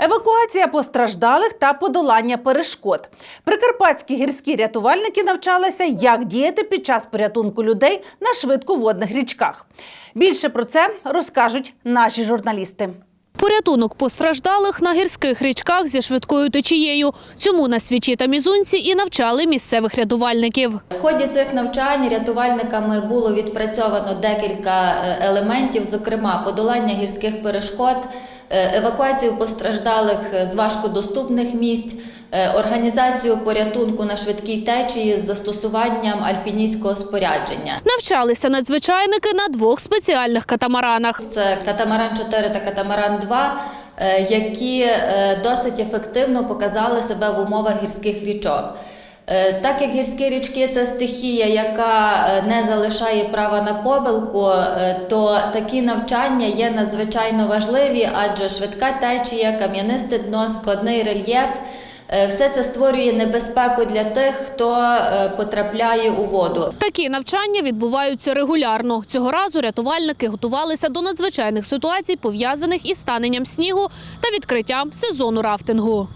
Евакуація постраждалих та подолання перешкод. Прикарпатські гірські рятувальники навчалися, як діяти під час порятунку людей на швидководних річках. Більше про це розкажуть наші журналісти. Порятунок постраждалих на гірських річках зі швидкою течією. Цьому на свічі та мізунці і навчали місцевих рятувальників. В ході цих навчань рятувальниками було відпрацьовано декілька е, елементів, зокрема подолання гірських перешкод, евакуацію постраждалих з важкодоступних місць, е, організацію порятунку на швидкій течії з застосуванням альпіністського спорядження. Навчалися надзвичайники на двох спеціальних катамаранах. Це катамаран 4 та катамаран 2, е, які е, досить ефективно показали себе в умовах гірських річок. Е, Так як гірські річки це стихія, яка е, не залишає права на помилку, е, то такі навчання є надзвичайно важливі, адже швидка течія, кам'янисте дно, складний рельєф. Все це створює небезпеку для тих, хто потрапляє у воду. Такі навчання відбуваються регулярно. Цього разу рятувальники готувалися до надзвичайних ситуацій, пов'язаних із станенням снігу та відкриттям сезону рафтингу.